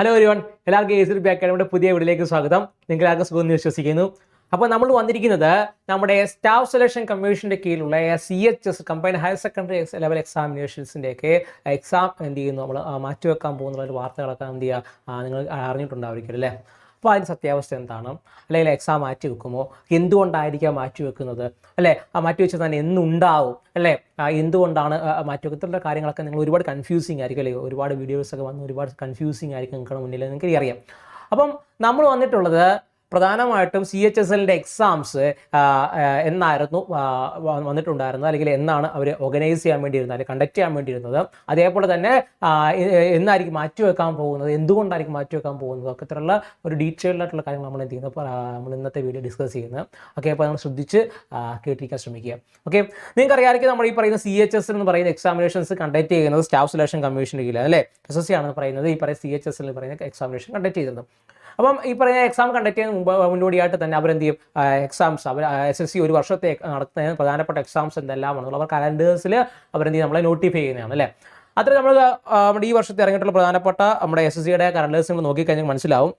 Hello ഒരുവൺ എല്ലാവർക്കും A C B അക്കാഡമിയുടെ പുതിയ വീഡിയോയിലേക്ക് സ്വാഗതം. നിങ്ങൾ എല്ലാവർക്കും സുഖം എന്ന് വിശ്വസിക്കുന്നു. അപ്പോൾ നമ്മൾ വന്നിരിക്കുന്നത് നമ്മുടെ സ്റ്റാഫ് സെലക്ഷൻ കമ്മീഷന്റെ കീഴിലുള്ള C H S combine higher secondary level എക്സാമിനേഷൻസിന്റെയൊക്കെ exam എന്ത് ചെയ്യുന്നു? നമ്മൾ മാറ്റിവെക്കാൻ പോകുന്ന ഒരു വാർത്തകളൊക്കെ എന്ത് ചെയ്യുക? നിങ്ങൾ നിങ്ങൾ അറിഞ്ഞിട്ടുണ്ടായിരിക്കും അല്ലേ? അപ്പോൾ അതിന്റെ സത്യാവസ്ഥ എന്താണ്? അല്ലെങ്കിൽ എക്സാം മാറ്റി വെക്കുമോ? എന്തുകൊണ്ടായിരിക്കാം മാറ്റി വെക്കുന്നത്? അല്ലേ? ആ മാറ്റി വെച്ചാൽ തന്നെ എന്നുണ്ടാവും അല്ലേ? എന്തുകൊണ്ടാണ് മാറ്റി വെക്കത്തുള്ള കാര്യങ്ങളൊക്കെ നിങ്ങൾ ഒരുപാട് കൺഫ്യൂസിങ് ആയിരിക്കും അല്ലേ? ഒരുപാട് വീഡിയോസൊക്കെ വന്ന് ഒരുപാട് കൺഫ്യൂസിങ് ആയിരിക്കും നിങ്ങളുടെ മുന്നിൽ നിങ്ങൾക്ക് അറിയാം അപ്പം നമ്മൾ വന്നിട്ടുള്ളത് പ്രധാനമായിട്ടും സി എച്ച് എസ് എല്ലിന്റെ എക്സാംസ് എന്നായിരുന്നു വന്നിട്ടുണ്ടായിരുന്നത്. അല്ലെങ്കിൽ എന്നാണ് അവർ ഓർഗനൈസ് ചെയ്യാൻ വേണ്ടിയിരുന്നത് അല്ലെങ്കിൽ കണ്ടക്ട് ചെയ്യാൻ വേണ്ടിയിരുന്നത്. അതേപോലെ തന്നെ എന്നായിരിക്കും മാറ്റിവെക്കാൻ പോകുന്നത് എന്തുകൊണ്ടായിരിക്കും മാറ്റിവെക്കാൻ പോകുന്നത്? ഒക്കെ ഇത്തരമുള്ള ഒരു ഡീറ്റെയിൽഡ് ആയിട്ടുള്ള കാര്യങ്ങൾ നമ്മൾ എന്ത് ചെയ്യുന്നത് നമ്മൾ ഇന്നത്തെ വീഡിയോ ഡിസ്കസ് ചെയ്യുന്നത് ഓക്കെ അപ്പോൾ നമ്മൾ ശ്രദ്ധിച്ച് കേട്ടിരിക്കാൻ ശ്രമിക്കുക. ഓക്കെ നിങ്ങൾക്ക് അറിയാമായിരിക്കും നമ്മൾ ഈ പറയുന്ന സി എച്ച് എസ് എന്ന് പറയുന്ന എക്സാമിനേഷൻസ് കണ്ടക്ട് ചെയ്യുന്നത് സ്റ്റാഫ് സെലക്ഷൻ കമ്മീഷൻ കീഴിൽ അല്ലേ? എസ് എസ് സി ആണെന്ന് പറയുന്നത് ഈ പറയുന്ന സി എച്ച് എസ് എന്ന് പറയുന്ന എക്സാമിനേഷൻ കണ്ടക്ട് ചെയ്യുന്നത്. അപ്പം ഈ പറയുന്ന എക്സാം കണ്ടക്ട് ചെയ്യുന്ന മുമ്പ് മുന്നോടിയായിട്ട് തന്നെ അവരെന്ത് ചെയ്യും എക്സാംസ് അവർ എസ് എസ് സി ഒരു വർഷത്തെ നടത്തുന്ന പ്രധാനപ്പെട്ട എക്സാംസ് എന്തെല്ലാമാണെന്നുള്ള അവർ കലണ്ടേഴ്സിൽ അവരെന്ത് ചെയ്യും നമ്മളെ നോട്ടിഫൈ ചെയ്യുന്നതാണ് അല്ലേ? അത്ര നമ്മൾ നമ്മുടെ ഈ വർഷത്തെ ഇറങ്ങിയിട്ടുള്ള പ്രധാനപ്പെട്ട നമ്മുടെ എസ് എസ് സിയുടെ കലണ്ടേഴ്സ് നമ്മൾ നോക്കിക്കഴിഞ്ഞാൽ മനസ്സിലാവും.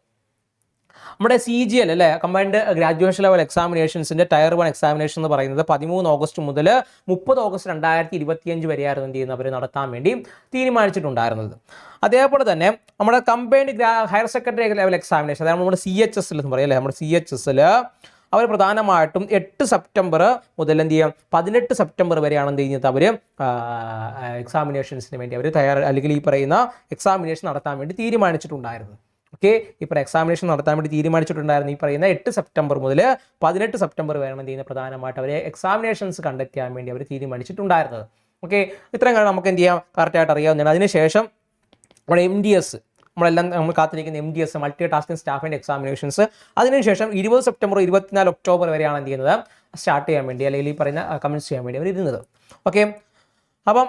നമ്മുടെ സി ജി എൽ അല്ലെ? കമ്പൈൻഡ് ഗ്രാജുവേഷൻ ലെവൽ എക്സാമിനേഷൻസിന്റെ ടയർ വൺ എക്സാമിനേഷൻ എന്ന് പറയുന്നത് പതിമൂന്ന് ഓഗസ്റ്റ് മുതൽ മുപ്പത് ഓഗസ്റ്റ് രണ്ടായിരത്തി ഇരുപത്തിയഞ്ച് വരെയായിരുന്നു എന്ത് ചെയ്യുന്നത് അവർ നടത്താൻ വേണ്ടി തീരുമാനിച്ചിട്ടുണ്ടായിരുന്നത്. അതേപോലെ തന്നെ നമ്മുടെ combined higher secondary level examination അതായത് നമ്മുടെ സി എച്ച് എസ് എന്ന് പറയല്ലേ നമ്മുടെ സി എച്ച് എസിൽ അവർ പ്രധാനമായിട്ടും എട്ട് സെപ്റ്റംബർ മുതൽ എന്ത് ചെയ്യാം? പതിനെട്ട് സെപ്റ്റംബർ വരെയാണ് എന്ത് ചെയ്യുന്നത് അവർ എക്സാമിനേഷൻസിന് വേണ്ടി അവർ തയ്യാർ അല്ലെങ്കിൽ ഈ പറയുന്ന എക്സാമിനേഷൻ നടത്താൻ വേണ്ടി തീരുമാനിച്ചിട്ടുണ്ടായിരുന്നത്. ഓക്കെ? ഇപ്പോൾ എക്സാമിനേഷൻ നടത്താൻ വേണ്ടി തീരുമാനിച്ചിട്ടുണ്ടായിരുന്നു. ഈ പറയുന്ന എട്ട് സെപ്റ്റംബർ മുതൽ പതിനെട്ട് സെപ്റ്റംബർ വരെ എന്ത് ചെയ്യുന്നത് പ്രധാനമായിട്ട് അവർ എക്സാമിനേഷൻസ് കണ്ടക്ട് ചെയ്യാൻ വേണ്ടി അവർ തീരുമാനിച്ചിട്ടുണ്ടായിരുന്നത്. ഓക്കെ? ഇത്രയും കാര്യം നമുക്ക് എന്ത് ചെയ്യാം? കറക്റ്റായിട്ട് അറിയാവുന്നതാണ്. അതിനുശേഷം നമ്മുടെ എം ഡി എസ് നമ്മളെല്ലാം നമ്മൾ കാത്തിരിക്കുന്ന M D S multi tasking and examinations അതിനുശേഷം ഇരുപത് സെപ്റ്റംബർ ഇരുപത്തിനാല് ഒക്ടോബർ വരെയാണ് എന്ത് ചെയ്യുന്നത്? സ്റ്റാർട്ട് ചെയ്യാൻ വേണ്ടി അല്ലെങ്കിൽ ഈ പറയുന്ന കമൻസ് ചെയ്യാൻ വേണ്ടി അവർ ഇരുന്നത് ഓക്കെ? അപ്പം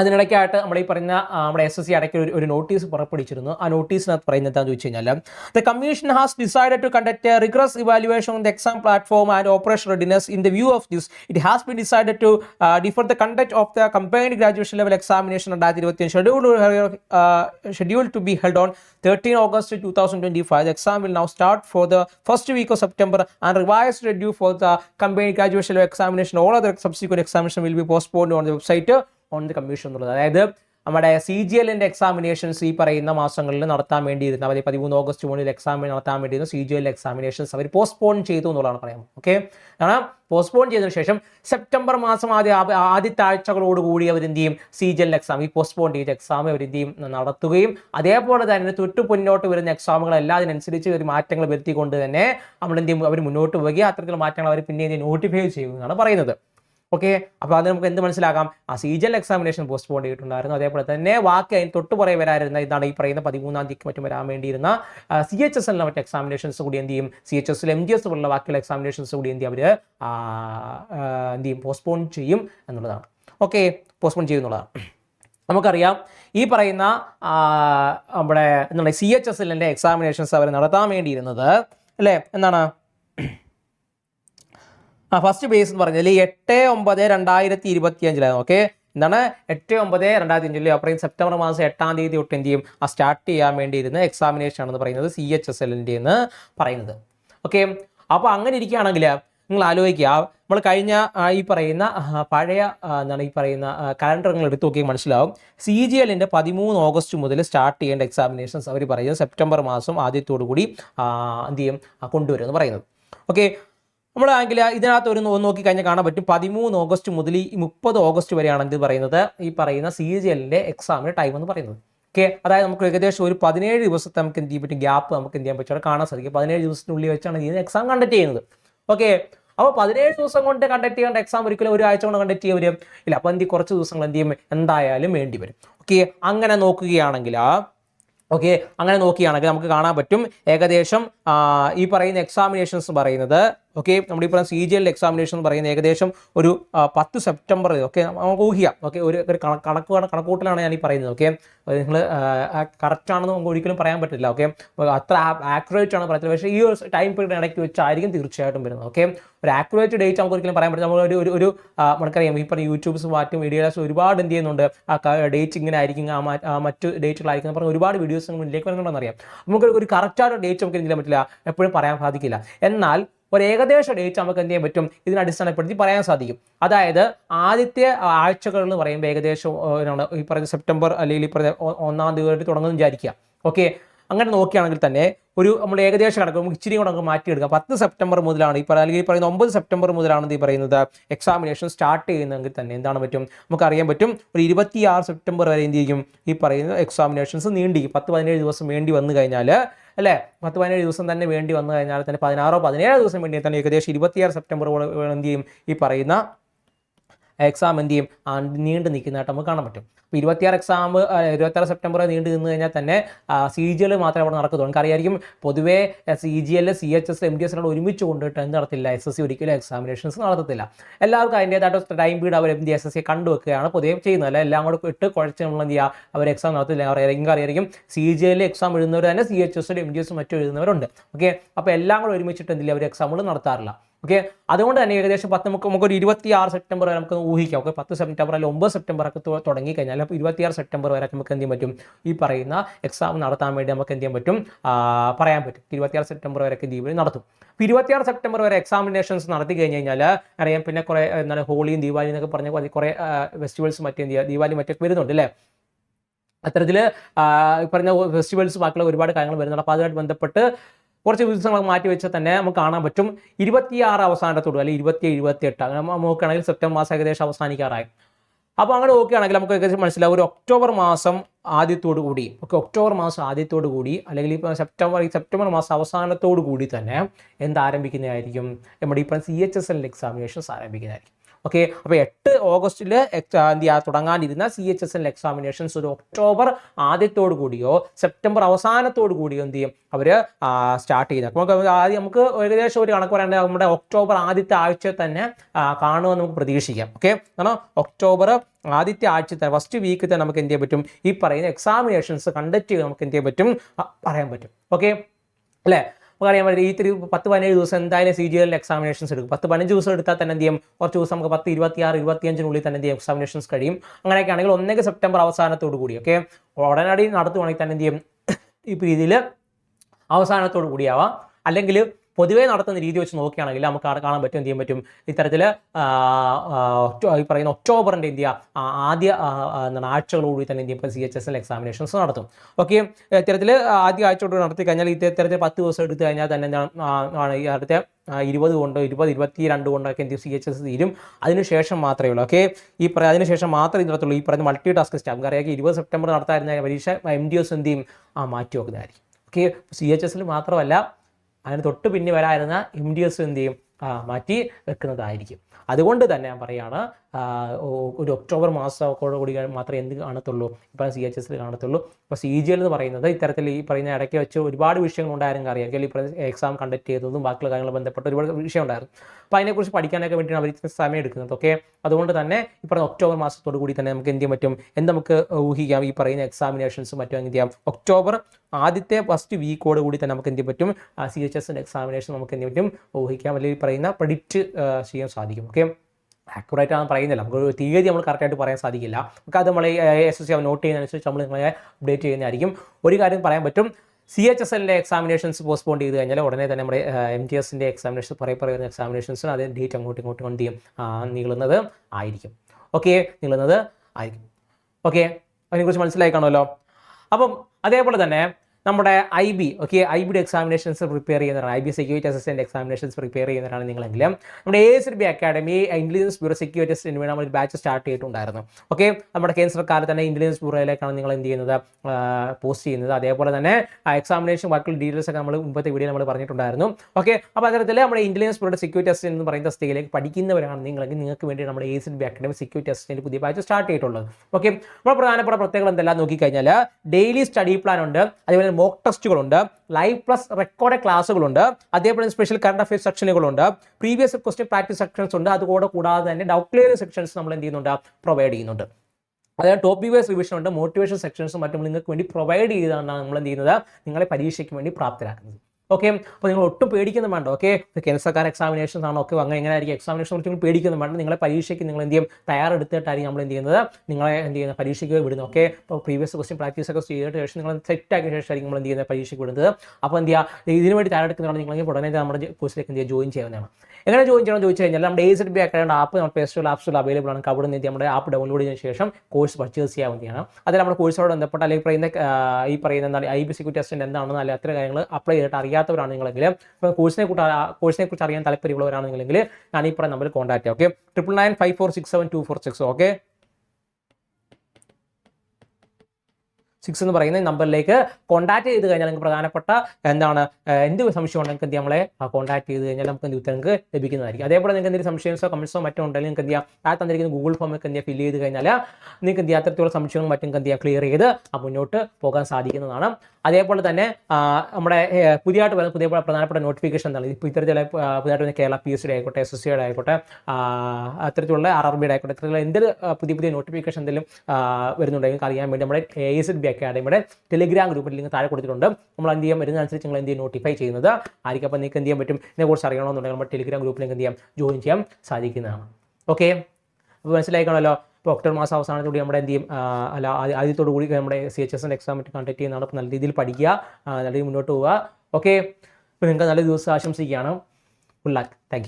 അതിനിടയ്ക്കായിട്ട് നമ്മൾ ഈ പറഞ്ഞ നമ്മുടെ എസ് എസ് സി ഇടയ്ക്ക് ഒരു നോട്ടീസ് പുറപ്പെടുവിച്ചിരുന്നു. ആ നോട്ടീസിനകത്ത് പറയുന്നത് എന്താണെന്ന് ചോദിച്ചു കഴിഞ്ഞാൽ the commission has decided to conduct rigorous evaluation on the exam platform and operation readiness in the view of this it has be decided to defer the conduct of the combined graduation level examination രണ്ടായിരത്തി ഇരുപത്തി schedule schedule to be held on thirteen August two thousand twenty five the exam will now start for the first week of September and revise schedule for the combined graduation level examination all other subsequent examination will be postponed on the website on the commission എന്നുള്ളത്. അതായത് നമ്മുടെ C G എല്ലിന്റെ examinations ഈ പറയുന്ന മാസങ്ങളിൽ നടത്താൻ വേണ്ടിയിരുന്ന അവർ പതിമൂന്ന് August മൂന്നിൽ എക്സാം നടത്താൻ വേണ്ടിയിരുന്ന സി ജി എൽ എക്സാമിനേഷൻസ് അവർ പോസ്റ്റ്പോൺ ചെയ്തു എന്നുള്ളതാണ് പറയാം ഓക്കെ കാരണം പോസ്റ്റ്പോൺ ചെയ്തതിനു ശേഷം സെപ്റ്റംബർ മാസം ആദ്യ ആദ്യത്തെ ആഴ്ചകളോടുകൂടി അവർ എന്ത് ചെയ്യും? സി ജി എൽ എക്സാം ഈ പോസ്റ്റ്പോൺ ചെയ്ത എക്സാം അവർ എന്ത് ചെയ്യും? നടത്തുകയും അതേപോലെ തന്നെ തൊട്ട് മുന്നോട്ട് വരുന്ന എക്സാമുകളെല്ലാം അതിനനുസരിച്ച് ഒരു മാറ്റങ്ങൾ വരുത്തിക്കൊണ്ട് തന്നെ നമ്മൾ എന്ത് ചെയ്യും? അവർ മുന്നോട്ട് പോവുകയും അത്തരത്തിലുള്ള മാറ്റങ്ങൾ അവർ പിന്നെ നോട്ടിഫൈ ചെയ്യുമെന്നാണ് പറയുന്നത്. ഓക്കെ അപ്പോൾ അത് നമുക്ക് എന്ത് മനസ്സിലാക്കാം? ആ സീജൽ എക്സാമിനേഷൻ പോസ്റ്റ് പോസ്റ്റ്പോൺ ചെയ്തിട്ടുണ്ടായിരുന്നു. അതേപോലെ തന്നെ വാക്ക് അതിന് തൊട്ട് പുറകെ വരാതിരുന്ന ഇതാണ് ഈ പറയുന്ന പതിമൂന്നാം തീയതിക്ക് മറ്റും വരാൻ വേണ്ടിയിരുന്ന സി എച്ച് എസ് എല്ലിലെ മറ്റ് എക്സാമിനേഷൻസ് കൂടി എന്ത് ചെയ്യും? C H S M G S പോലുള്ള ബാക്കിയുള്ള എക്സാമിനേഷൻസ് കൂടി എന്ത് ചെയ്യും അവർ എന്ത് ചെയ്യും? പോസ്റ്റ്പോൺ ചെയ്യും എന്നുള്ളതാണ്. ഓക്കെ പോസ്റ്റ്പോൺ ചെയ്യും എന്നുള്ളതാണ്. നമുക്കറിയാം ഈ പറയുന്ന നമ്മുടെ എന്താണ് സി എച്ച് എസ് എല്ലിന്റെ എക്സാമിനേഷൻസ് അവർ നടത്താൻ വേണ്ടിയിരുന്നത് അല്ലേ? എന്താണ്? ആ ഫസ്റ്റ് ബേസ് എന്ന് പറഞ്ഞാൽ എട്ട് ഒമ്പത് രണ്ടായിരത്തി ഇരുപത്തി അഞ്ചിലായിരുന്നു ഓക്കെ എന്താണ്? എട്ട് ഒമ്പത് രണ്ടായിരത്തി അഞ്ചിലെ അപ്പറയും സെപ്റ്റംബർ മാസം എട്ടാം തീയതി തൊട്ട് എന്ത് ചെയ്യും? ആ സ്റ്റാർട്ട് ചെയ്യാൻ വേണ്ടിയിരുന്ന എക്സാമിനേഷൻ ആണെന്ന് പറയുന്നത് സി എച്ച് എസ് എല്ലിന്റെ എന്ന് പറയുന്നത്. ഓക്കെ അപ്പോൾ അങ്ങനെ ഇരിക്കുകയാണെങ്കിൽ നിങ്ങൾ ആലോചിക്കുക. നമ്മൾ കഴിഞ്ഞ ഈ പറയുന്ന പഴയ എന്താണ് ഈ പറയുന്ന കലണ്ടർ നിങ്ങൾ എടുത്തു നോക്കിയാൽ മനസ്സിലാവും. സി ജി എല്ലിന്റെ പതിമൂന്ന് ഓഗസ്റ്റ് മുതൽ സ്റ്റാർട്ട് ചെയ്യേണ്ട എക്സാമിനേഷൻസ് അവർ പറയുന്നത് സെപ്റ്റംബർ മാസം ആദ്യത്തോടു കൂടി എന്ത് ചെയ്യും? കൊണ്ടുവരും കൊണ്ടുവരുമെന്ന് പറയുന്നത്. ഓക്കെ നമ്മളാണെങ്കിൽ ഇതിനകത്ത് ഒരു നോക്കി കഴിഞ്ഞാൽ കാണാൻ പറ്റും. പതിമൂന്ന് ഓഗസ്റ്റ് മുതൽ ഈ മുപ്പത് ഓഗസ്റ്റ് വരെയാണ് എന്ത് പറയുന്നത്? ഈ പറയുന്ന സി ജി എല്ലിന്റെ എക്സാമിന്റെ ടൈം എന്ന് പറയുന്നത്. ഓക്കെ അതായത് നമുക്ക് ഏകദേശം ഒരു പതിനേഴ് ദിവസത്തെ നമുക്ക് എന്ത് ചെയ്യാൻ പറ്റും? ഗ്യാപ്പ് നമുക്ക് എന്ത് ചെയ്യാൻ പറ്റും? അവിടെ കാണാൻ സാധിക്കും. പതിനേഴ് ദിവസത്തിനുള്ളിൽ വെച്ചാണ് ഇതിന് എക്സാം കണ്ടക്ട് ചെയ്യുന്നത്. ഓക്കെ അപ്പോൾ പതിനേഴ് ദിവസം കൊണ്ട് കണ്ടക്ട് ചെയ്യേണ്ട എക്സാം ഒരിക്കലും ഒരു ആഴ്ച കൊണ്ട് കണ്ടക്ട് ചെയ്യാൻ വരും ഇല്ല. അപ്പോൾ എന്ത് കുറച്ച് ദിവസങ്ങൾ എന്ത് ചെയ്യും? എന്തായാലും വേണ്ടി വരും. ഓക്കെ അങ്ങനെ നോക്കുകയാണെങ്കിൽ ഓക്കെ അങ്ങനെ നോക്കുകയാണെങ്കിൽ നമുക്ക് കാണാൻ പറ്റും. ഏകദേശം ഈ പറയുന്ന എക്സാമിനേഷൻസ് പറയുന്നത് ഓക്കെ നമ്മുടെ പറയുന്ന സി ജി എൽ എക്സാമിനേഷൻ എന്ന് പറയുന്നത് ഏകദേശം ഒരു പത്ത് സെപ്റ്റംബർ ഓക്കെ നമുക്ക് ഊഹിക്കാം. ഓക്കെ ഒരു ഒരു കണ- കണക്ക് കണ- കണക്കൂട്ടലാണ് ഞാൻ ഈ പറയുന്നത് ഓക്കെ നിങ്ങൾ കറക്റ്റ് ആണെന്ന് നമുക്ക് ഒരിക്കലും പറയാൻ പറ്റില്ല ഓക്കെ അത്ര ആക്യുറേറ്റ് ആണ് പറയുന്നത് പക്ഷേ ഈ ഒരു ടൈം പീരീഡ് ഇടയ്ക്ക് വെച്ചായിരിക്കും തീർച്ചയായിട്ടും വരുന്നത് ഓക്കെ ഒരു ആക്യുറേറ്റ് ഡേറ്റ് നമുക്ക് ഒരിക്കലും പറയാൻ പറ്റില്ല. നമ്മൾ ഒരു ഒരു ഒരു നമുക്കറിയാം ഈ പറഞ്ഞ യൂട്യൂബ്സ് മറ്റും വീഡിയോസ് ഒരുപാട് എന്ത് ചെയ്യുന്നുണ്ട് ആ ഡേറ്റ് ഇങ്ങനെ ആയിരിക്കും ആ മറ്റു ഡേറ്റുകളായിരിക്കും പറഞ്ഞ ഒരുപാട് വീഡിയോസ് മുന്നിലേക്ക് വരുന്നുണ്ടെന്ന് അറിയാം. നമുക്ക് ഒരു കറക്റ്റായിട്ട് ഡേറ്റ് നമുക്ക് എന്ത് ചെയ്യാൻ പറ്റില്ല എപ്പോഴും പറയാൻ സാധിക്കില്ല. എന്നാൽ ഒരു ഏകദേശ ഡേറ്റ് നമുക്ക് എന്ത് ചെയ്യാൻ പറ്റും? ഇതിനെ അടിസ്ഥാനപ്പെടുത്തി പറയാൻ സാധിക്കും. അതായത് ആദ്യത്തെ ആഴ്ചകൾ എന്ന് പറയുമ്പോൾ ഏകദേശം ഈ പറയുന്ന സെപ്റ്റംബർ അല്ലെങ്കിൽ ഈ പറയുന്ന ഒന്നാം തീയതി തുടങ്ങുമെന്ന് വിചാരിക്കുക. ഓക്കെ അങ്ങനെ നോക്കുകയാണെങ്കിൽ തന്നെ ഒരു നമ്മൾ ഏകദേശ കണക്ക് നമുക്ക് ഇച്ചിരി കൂടെ നമുക്ക് മാറ്റിയെടുക്കാം. പത്ത് സെപ്റ്റംബർ മുതലാണ് ഈ പറയുന്ന അല്ലെങ്കിൽ പറയുന്ന ഒമ്പത് സെപ്റ്റംബർ മുതലാണ് ഈ പറയുന്നത് എക്സാമിനേഷൻ സ്റ്റാർട്ട് ചെയ്യുന്നതെങ്കിൽ തന്നെ എന്താണ് പറ്റും? നമുക്ക് അറിയാൻ പറ്റും ഒരു ഇരുപത്തിയാറ് സെപ്റ്റംബർ വരെ എന്ത് ചെയ്യും? ഈ പറയുന്ന എക്സാമിനേഷൻസ് നീണ്ടി പത്ത് പതിനേഴ് ദിവസം വേണ്ടി വന്നു കഴിഞ്ഞാൽ അല്ലേ? പത്ത് പതിനേഴ് ദിവസം തന്നെ വേണ്ടി വന്നു കഴിഞ്ഞാൽ തന്നെ പതിനാറോ പതിനേഴോ ദിവസം വേണ്ടി തന്നെ ഏകദേശം ഇരുപത്തിയാറ് സെപ്റ്റംബർ എന്ത് ചെയ്യും? ഈ പറയുന്ന എക്സാം എന്ത് ചെയ്യും? നീണ്ടു നിൽക്കുന്നതായിട്ട് നമുക്ക് കാണാൻ പറ്റും. അപ്പോൾ ഇരുപത്തിയാറ് എക്സാം ഇരുപത്തിയാറ് സെപ്റ്റംബർ നീണ്ടു നിന്ന് കഴിഞ്ഞാൽ തന്നെ സി ജി എൽ മാത്രമേ അവിടെ നടക്കുള്ളൂ നമുക്കറിയായിരിക്കും പൊതുവേ C G L C H S M D S ഒരുമിച്ച് കൊണ്ടിട്ട് എന്ത് നടത്തില്ല? എസ് എസ് സി ഒരിക്കലും എക്സാമിനേഷൻസ് നടത്തത്തില്ല. എല്ലാവർക്കും അതിന്റേതായിട്ട് ടൈം പീരീഡ് അവർ എന്ത് എസ് എസ് സി കണ്ടുവെക്കുകയാണ് പൊതുവേ ചെയ്യുന്നത്. അല്ല എല്ലാം കൂടെ ഇട്ട് കുഴച്ച് നമ്മൾ എന്ത് ചെയ്യുക? അവർ എക്സാം നടത്തില്ല. അറിയാം അറിയായിരിക്കും സി ജി എൽ എക്സാം എഴുതുന്നവർ തന്നെ C H S M D എസും മറ്റും എഴുതുന്നവരുണ്ട്. ഓക്കെ അപ്പോൾ എല്ലാം കൂടെ ഒരുമിച്ചിട്ട് എന്തില്ല അവർ എക്സാമുകൾ നടത്താറില്ല. ഓക്കെ അതുകൊണ്ട് തന്നെ ഏകദേശം പത്ത് നമുക്ക് നമുക്കൊരു ഇരുപത്തിയാറ് സെപ്റ്റംബർ വരെ നമുക്ക് ഊഹിക്കാം. ഓക്കെ പത്ത് സെപ്റ്റംബർ അല്ലെങ്കിൽ ഒമ്പത് സെപ്റ്റംബർ ഒക്കെ തുടങ്ങി കഴിഞ്ഞാൽ അപ്പോൾ ഇരുപത്തിയാറ് സെപ്റ്റംബർ വരെ നമുക്ക് എന്ത് ചെയ്യാൻ പറ്റും? ഈ പറയുന്ന എക്സാം നടത്താൻ വേണ്ടി നമുക്ക് എന്ത് ചെയ്യാൻ പറ്റും? പറയാൻ പറ്റും. ഇരുപത്തിയാറ് സെപ്റ്റംബർ വരെ എന്ത് ചെയ്യും? നടത്തും. അപ്പോൾ ഇരുപത്തിയാറ് സെപ്റ്റംബർ വരെ എക്സാമിനേഷൻസ് നടത്തി കഴിഞ്ഞ് കഴിഞ്ഞാൽ അറിയാം പിന്നെ കുറേ എന്താണ് ഹോളിയും ദീപാവലി എന്നൊക്കെ പറഞ്ഞ കുറേ ഫെസ്റ്റിവൽസ് മറ്റേ എന്ത് ചെയ്യുക? ദീപാവലി മറ്റൊക്കെ വരുന്നുണ്ട് അല്ലേ? അത്തരത്തിൽ പറഞ്ഞ ഫെസ്റ്റിവൽസ് ബാക്കിയുള്ള ഒരുപാട് കാര്യങ്ങൾ വരുന്നുണ്ട്. അപ്പോൾ അതുമായിട്ട് ബന്ധപ്പെട്ട് കുറച്ച് ദിവസങ്ങൾ മാറ്റി വെച്ചാൽ തന്നെ നമുക്ക് കാണാൻ പറ്റും. ഇരുപത്തിയാറ് അവസാനത്തോട് അല്ലെങ്കിൽ ഇരുപത്തി എഴുപത്തി എട്ട് അങ്ങനെ നോക്കുകയാണെങ്കിൽ സെപ്റ്റംബർ മാസം ഏകദേശം അവസാനിക്കാറായി. അപ്പോൾ അങ്ങനെ നോക്കുകയാണെങ്കിൽ നമുക്ക് ഏകദേശം മനസ്സിലാവും. ഒരു ഒക്ടോബർ മാസം ആദ്യത്തോടു കൂടി ഓക്കെ ഒക്ടോബർ മാസം ആദ്യത്തോടു കൂടി അല്ലെങ്കിൽ ഇപ്പോൾ സെപ്റ്റംബർ സെപ്റ്റംബർ മാസം അവസാനത്തോടു കൂടി തന്നെ എന്ത് ആരംഭിക്കുന്നതായിരിക്കും? നമ്മുടെ ഇപ്പം C H S L examinations ആരംഭിക്കുന്നതായിരിക്കും. Okay അപ്പോൾ എട്ട് ഓഗസ്റ്റിൽ എന്ത് ചെയ്യുക തുടങ്ങാനിരുന്ന C H S L examinations ഒരു ഒക്ടോബർ ആദ്യത്തോടു കൂടിയോ സെപ്റ്റംബർ അവസാനത്തോടു കൂടിയോ എന്ത് ചെയ്യും? അവർ സ്റ്റാർട്ട് ചെയ്യുന്നത് അപ്പോൾ ആദ്യം നമുക്ക് ഏകദേശം ഒരു കണക്ക് പറയാണ്ട് നമ്മുടെ ഒക്ടോബർ ആദ്യത്തെ ആഴ്ച തന്നെ കാണുമെന്ന് നമുക്ക് പ്രതീക്ഷിക്കാം. ഓക്കെ കാരണം ഒക്ടോബർ ആദ്യത്തെ ആഴ്ച തന്നെ ഫസ്റ്റ് വീക്ക് തന്നെ നമുക്ക് എന്ത് ചെയ്യാൻ പറ്റും? ഈ പറയുന്ന എക്സാമിനേഷൻസ് കണ്ടക്ട് ചെയ്ത് നമുക്ക് എന്ത് ചെയ്യാൻ പറ്റും? പറയാൻ പറ്റും. ഓക്കെ അല്ലേ? നമുക്കറിയാൻ പറ്റും ഈ ഒരു പത്ത് പതിനേഴ് ദിവസം എന്തായാലും സി ജി എൽ എക്സാമിനേഷൻസ് എടുക്കും. പത്ത് പതിനഞ്ച് ദിവസം എടുത്താൽ തന്നെ എന്ത് ചെയ്യും? കുറച്ച് ദിവസം നമുക്ക് പത്ത് ഇരുപത്തിയാറ് ഇരുപത്തിയഞ്ചിനുള്ളിൽ തന്നെ എന്ത് ചെയ്യും? എക്സാമിനേഷൻസ് കഴിയും. അങ്ങനെയൊക്കെ ആണെങ്കിൽ ഒന്നേക്ക് സെപ്റ്റംബർ അവസാനത്തോടു കൂടി ഓക്കെ ഉടനടി നടത്തുവാണെങ്കിൽ തന്നെ എന്ത് ചെയ്യും? ഈ രീതിയിൽ അവസാനത്തോടു കൂടിയാവാം. അല്ലെങ്കിൽ പൊതുവേ നടത്തുന്ന രീതി വെച്ച് നോക്കുകയാണെങ്കിൽ നമുക്ക് കാണാൻ പറ്റും എന്ത് ചെയ്യാൻ പറ്റും? ഇത്തരത്തിൽ ഈ പറയുന്ന ഒക്ടോബറിന്റെ എന്ത് ചെയ്യുക ആദ്യ എന്താണ് ആഴ്ചകളോടുകൂടി തന്നെ എന്ത് ചെയ്യും C H S L examinations നടത്തും. ഓക്കെ ഇത്തരത്തിൽ ആദ്യ ആഴ്ചയോട് നടത്തി കഴിഞ്ഞാൽ ഇത്തരത്തിൽ പത്ത് ദിവസം എടുത്തു കഴിഞ്ഞാൽ തന്നെ എന്താണ് ഈ അടുത്ത ഇരുപത് കൊണ്ടോ ഇരുപത് ഇരുപത്തി രണ്ട് കൊണ്ടൊക്കെ എന്ത് സി എച്ച് എസ് തീരും. അതിനുശേഷം മാത്രമേ ഉള്ളൂ. ഓക്കെ ഈ പറയാം അതിനുശേഷം മാത്രമേ ഇതിനകത്തുള്ളൂ ഈ പറയുന്ന മൾട്ടി ടാസ്ക് സ്റ്റാഫ് നമുക്കറിയാം ഇരുപത് സെപ്റ്റംബർ നടത്താതിരുന്ന പരീക്ഷ എം ഡി എസ് എന്ത് ചെയ്യും? ആ മാറ്റി വെക്കുന്നതായിരിക്കും. ഓക്കെ സി എച്ച് എസിൽ മാത്രമല്ല അതിന് തൊട്ട് പിന്നെ വരായിരുന്ന എം ഡി എസ് എന്ത് ചെയ്യും? മാറ്റി വെക്കുന്നതായിരിക്കും. അതുകൊണ്ട് തന്നെ ഞാൻ പറയുകയാണ് ഒരു ഒക്ടോബർ മാസത്തോടു കൂടി മാത്രമേ എന്ത് കാണത്തുള്ളൂ? ഇപ്പം സി എച്ച് എസിൽ കാണത്തുള്ളൂ. ഇപ്പോൾ സി ജി എൽ എന്ന് പറയുന്നത് ഇത്തരത്തിൽ ഈ പറയുന്ന ഇടയ്ക്ക് വെച്ച് ഒരുപാട് വിഷയങ്ങൾ ഉണ്ടായിരുന്നു അറിയാം അല്ലെങ്കിൽ ഈ എക്സാം കണ്ടക്ട് ചെയ്തതും ബാക്കിയുള്ള കാര്യങ്ങൾ ബന്ധപ്പെട്ട് ഒരുപാട് വിഷയം ഉണ്ടായിരുന്നു. അപ്പോൾ അതിനെക്കുറിച്ച് പഠിക്കാനൊക്കെ വേണ്ടിയാണ് അവർ സമയം എടുക്കുന്നത് ഓക്കെ അതുകൊണ്ട് തന്നെ ഈ ഒക്ടോബർ മാസത്തോടു കൂടി തന്നെ നമുക്ക് എന്ത് ചെയ്യാൻ പറ്റും? എന്ത് നമുക്ക് ഊഹിക്കാം? ഈ പറയുന്ന എക്സാമിനേഷൻസും മറ്റും എന്ത് ചെയ്യാം? ഒക്ടോബർ ആദ്യത്തെ ഫസ്റ്റ് വീക്കോട് കൂടി തന്നെ നമുക്ക് എന്ത് പറ്റും? സി എച്ച് എസിന്റെ എക്സാമിനേഷൻ നമുക്ക് എന്ത് പറ്റും? ഊഹിക്കാം. അല്ലെങ്കിൽ പറയുന്ന പ്രഡിക്റ്റ് ചെയ്യാൻ സാധിക്കും. ഓക്കെ ആക്യുറേറ്റ് ആണെന്ന് പറയുന്നില്ല. നമുക്ക് ഒരു തീയതി നമ്മൾ കറക്റ്റായിട്ട് പറയാൻ സാധിക്കില്ല. നമുക്ക് അത് നമ്മൾ എസ് എസ് സി നോട്ട് ചെയ്യുന്നതനുസരിച്ച് നമ്മൾ നിങ്ങളെ അപ്ഡേറ്റ് ചെയ്യുന്നതായിരിക്കും. ഒരു കാര്യം പറയാൻ പറ്റും. സി എച്ച് എസ് എല്ലിന്റെ എക്സാമിനേഷൻസ് പോസ്റ്റ്പോൺ ചെയ്ത് കഴിഞ്ഞാൽ ഉടനെ തന്നെ നമ്മുടെ എം ടി എസിന്റെ എക്സാമിനേഷൻ പറയ പറയുന്ന എക്സാമിനേഷൻസിന് അതിന്റെ ഡേറ്റ് അങ്ങോട്ടും ഇങ്ങോട്ടും എന്ത് ചെയ്യും നീളുന്നത് ആയിരിക്കും. ഓക്കെ നീളുന്നത് ആയിരിക്കും. ഓക്കെ അതിനെക്കുറിച്ച് മനസ്സിലായി കാണുമല്ലോ? അപ്പം അതേപോലെ തന്നെ നമ്മുടെ ഐ ബി ഓക്കെ ഐ ബിയുടെ എക്സാമിനേഷൻസ് പ്രിപ്പയർ ചെയ്യുന്നവരാണ്. I B security assistant examinations prepare ചെയ്യുന്നവരാണ് നിങ്ങളെങ്കിൽ. നമ്മുടെ A S B academy intelligence bureau security assistant വേണ്ടി നമ്മൾ ഒരു ബാച്ച് സ്റ്റാർട്ട് ചെയ്തിട്ടുണ്ടായിരുന്നു. ഓക്കെ നമ്മുടെ കേന്ദ്ര സർക്കാർ തന്നെ ഇന്റലിജൻസ് ബ്യൂറോയിലേക്കാണ് നിങ്ങൾ എന്ത് ചെയ്യുന്നത്? പോസ്റ്റ് ചെയ്യുന്നത്. അതേപോലെ തന്നെ എക്സാമിനേഷൻ ബാക്കിയുള്ള ഡീറ്റെയിൽസ് ഒക്കെ നമ്മൾ മുമ്പത്തെ വീഡിയോ നമ്മൾ പറഞ്ഞിട്ടുണ്ടായിരുന്നു. ഓക്കെ അപ്പോൾ അത്തരത്തിൽ നമ്മുടെ ഇന്റലിജൻസ് ബ്യൂറോ സെക്യൂരിറ്റി അസിസ്റ്റന്റ് എന്ന് പറയുന്ന സ്ഥിതിയിലേക്ക് പഠിക്കുന്നവരാണ് നിങ്ങളെങ്കിൽ നിങ്ങൾക്ക് വേണ്ടി നമ്മുടെ A S B academy security assistant പുതിയ ബാച്ച് സ്റ്റാർട്ട് ചെയ്തിട്ടുള്ളത്. ഓക്കെ നമ്മുടെ പ്രധാനപ്പെട്ട പ്രത്യേകത എന്തെല്ലാം നോക്കിക്കഴിഞ്ഞാൽ ഡെയിലി സ്റ്റഡി പ്ലാൻ ഉണ്ട്. അതുപോലെ തന്നെ മോക്ക് ടെസ്റ്റുകളുണ്ട് ലൈവ് പ്ലസ് റെക്കോർഡ് ക്ലാസ്സുകളുണ്ട് അതേപോലെ സ്പെഷ്യൽ കറണ്ട് അഫയർ സെക്ഷനുകളുണ്ട് പ്രീവിയസ് ക്വസ്റ്റ്യൻ പ്രാക്ടീസ് സെക്ഷൻസ് ഉണ്ട്. അതുകൂടെ കൂടാതെ തന്നെ ഡൗട്ട് ക്ലിയർ സെക്ഷൻസ് നമ്മൾ എന്ത് ചെയ്യുന്നുണ്ട്? പ്രൊവൈഡ് ചെയ്യുന്നുണ്ട്. അതായത് ടോപ്പ് വൈസ് റിവിഷൻ ഉണ്ട് മോട്ടിവേഷൻ സെക്ഷൻസും മറ്റും നിങ്ങൾക്ക് വേണ്ടി പ്രൊവൈഡ് ചെയ്താണ് നമ്മൾ എന്ത് ചെയ്യുന്നത്? നിങ്ങളെ പരീക്ഷയ്ക്ക് വേണ്ടി പ്രാപ്തരാക്കുന്നത്. ഓക്കെ അപ്പോൾ നിങ്ങൾ ഒട്ടും പേടിക്കുന്ന വേണ്ട ഓക്കെ കേന്ദ്ര സർക്കാർ എക്സാമിനേഷൻസ് ആണോ? ഒക്കെ അങ്ങനെ എങ്ങനെ ആയിരിക്കും. എക്സാമിനേഷൻ കുറിച്ച് നിങ്ങൾ പേടിക്കുന്ന വേണ്ട. നിങ്ങളെ പരീക്ഷയ്ക്ക് നിങ്ങൾ എന്ത് ചെയ്യും? തയ്യാറെടുത്തിട്ടായിരിക്കും നമ്മൾ എന്ത് ചെയ്യുന്നത്? നിങ്ങളെ എന്ത് ചെയ്യുന്നത്? പരീക്ഷയ്ക്ക് വിടുന്നത് ഓക്കെ അപ്പോൾ പ്രീവിയസ് ക്വസ്റ്റ്യൻ പ്രാക്ടീസ് ഒക്കെ ചെയ്തിട്ട് ശേഷം നിങ്ങൾ സെറ്റ് ആക്കിയ ശേഷമായിരിക്കും നമ്മൾ എന്ത് ചെയ്യുന്നത്? പരീക്ഷയ്ക്ക് വിടുന്നത്. അപ്പോൾ എന്ത് ചെയ്യുക? ഇതിന് വേണ്ടി തയ്യാറെടുക്കുന്നതാണ് നിങ്ങൾ ഉടനെ നമ്മുടെ കോഴ്സിലേക്ക് എന്ത് ചെയ്യുക? ജോയിൻ ചെയ്യാവുന്നതാണ് എങ്ങനെ ജോയിൻ ചെയ്യണം ചോദിച്ചു കഴിഞ്ഞാൽ നമ്മുടെ എ സെറ്റ് ബി അക്കാഡമിയുടെ ആപ്പ് നമ്മുടെ play store app store available ആണ്. അവിടെ നിന്ന് നമ്മുടെ ആപ്പ് ഡൗൺലോഡ് ചെയ്തതിന് ശേഷം കോഴ്സ് പർച്ചേസ് ചെയ്യാവുന്നതാണ് അതിൽ നമ്മുടെ കോഴ്സോട് ബന്ധപ്പെട്ട അല്ലെങ്കിൽ പറയുന്ന ഈ പറയുന്ന എന്താണ് ഐ ബി സിക്യൂരിറ്റി ടെസ്റ്റിന്റെ എന്താണെന്ന് അല്ലെങ്കിൽ അത്ര കാര്യങ്ങൾ അപ്ലൈ ചെയ്തിട്ട് അറിയാത്തവരാണ് നിങ്ങളെങ്കിൽ. ഇപ്പോൾ കോഴ്സിനെ കുറിച്ച് കോഴ്സിനെ കുറിച്ച് അറിയാൻ താല്പര്യമുള്ളവരാണ് നിങ്ങളെങ്കിൽ ഞാൻ ഈ പറയുന്ന നമ്പറിൽ കോൺടാക്ട് ചെയ്യാം okay triple nine five four six seven two four six okay six എന്ന് പറയുന്ന നമ്പറിലേക്ക് കോൺടാക്ട് ചെയ്ത് കഴിഞ്ഞാൽ നിങ്ങൾക്ക് പ്രധാനപ്പെട്ട എന്താണ് എന്ത് സംശയം ഉണ്ടെങ്കിൽ എന്ത് നമ്മളെ? കോൺടാക്ട് ചെയ്ത് കഴിഞ്ഞാൽ നമുക്ക് എന്ത് ഉത്തരം നിങ്ങൾക്ക് ലഭിക്കുന്നതായിരിക്കും. അതേപോലെ നിങ്ങൾക്ക് എന്തെങ്കിലും സംശയമോ കമൻസോ മറ്റോ ഉണ്ടെങ്കിൽ നിങ്ങൾക്ക് എന്ത് ചെയ്യാം ആ തന്നിരിക്കുന്ന ഗൂഗിൾ ഫോമൊക്കെ എന്ത് ഫില്ല് ചെയ്ത് കഴിഞ്ഞാൽ നിങ്ങൾക്ക് എന്ത് ചെയ്യാം അത്തരത്തിലുള്ള സംശയങ്ങളും മറ്റും എന്ത് ചെയ്യാം ക്ലിയർ ചെയ്ത് മുന്നോട്ട് പോകാൻ സാധിക്കുന്നതാണ്. അതേപോലെ തന്നെ നമ്മുടെ പുതിയതായിട്ട് വരുന്ന പുതിയ പ്രധാനപ്പെട്ട നോട്ടിഫിക്കേഷൻ എന്താണ് ഇപ്പോൾ ഇത്തരത്തിലുള്ള ആ, പുതിയതായിട്ട് വരുന്ന കേരള പി എസ് ഡി ആയിക്കോട്ടെ എസ് എസ് സിയുടെ ആയിക്കോട്ടെ അത്തരത്തിലുള്ള ആർ ആർ ബിയുടെ ആയിക്കോട്ടെ ഇത്തരത്തിലുള്ള എന്തൊരു പുതിയ പുതിയ നോട്ടിഫിക്കേഷൻ എന്തെങ്കിലും വരുന്നുണ്ടെങ്കിൽ വരുന്നുണ്ടെങ്കിൽ അറിയാൻ വേണ്ടി നമ്മുടെ എ എസ് ബി അക്കാഡമിയുടെ ടെലിഗ്രാം ഗ്രൂപ്പിൽ ലിങ്ക് താഴെ കൊടുത്തിട്ടുണ്ട്. നമ്മൾ എന്ത് ചെയ്യാൻ വരുന്നതനുസരിച്ച് നിങ്ങൾ എന്ത് ചെയ്യും? നോട്ടിഫൈ ചെയ്യുന്നത് ആയിരിക്കും. അപ്പോൾ നിങ്ങൾക്ക് എന്ത് ചെയ്യാൻ പറ്റും? ഇതിനെക്കുറിച്ച് അറിയണമെന്നുണ്ടെങ്കിൽ നമ്മുടെ ടെലിഗ്രാം ഗ്രൂപ്പിലേക്ക് എന്ത് ചെയ്യാം? ജോയിൻ ചെയ്യാൻ സാധിക്കുന്നതാണ്. ഓക്കെ അപ്പോൾ മനസ്സിലായിക്കണമല്ലോ? ഇപ്പോൾ ഒക്ടോബർ മാസം അവസാനത്തോടെ നമ്മുടെ എന്ത് ചെയ്യും? അല്ല ആദ്യ- ആദ്യത്തോടു കൂടി നമ്മുടെ സി എച്ച് എസിന്റെ എക്സാം കണ്ടക്ട് അപ്പോൾ നല്ല രീതിയിൽ പഠിക്കുക നല്ല രീതിയിൽ മുന്നോട്ട് പോവുക. ഓക്കെ അപ്പോൾ നിങ്ങൾക്ക് നല്ല ദിവസം ആശംസിക്കുകയാണ്. Good luck thank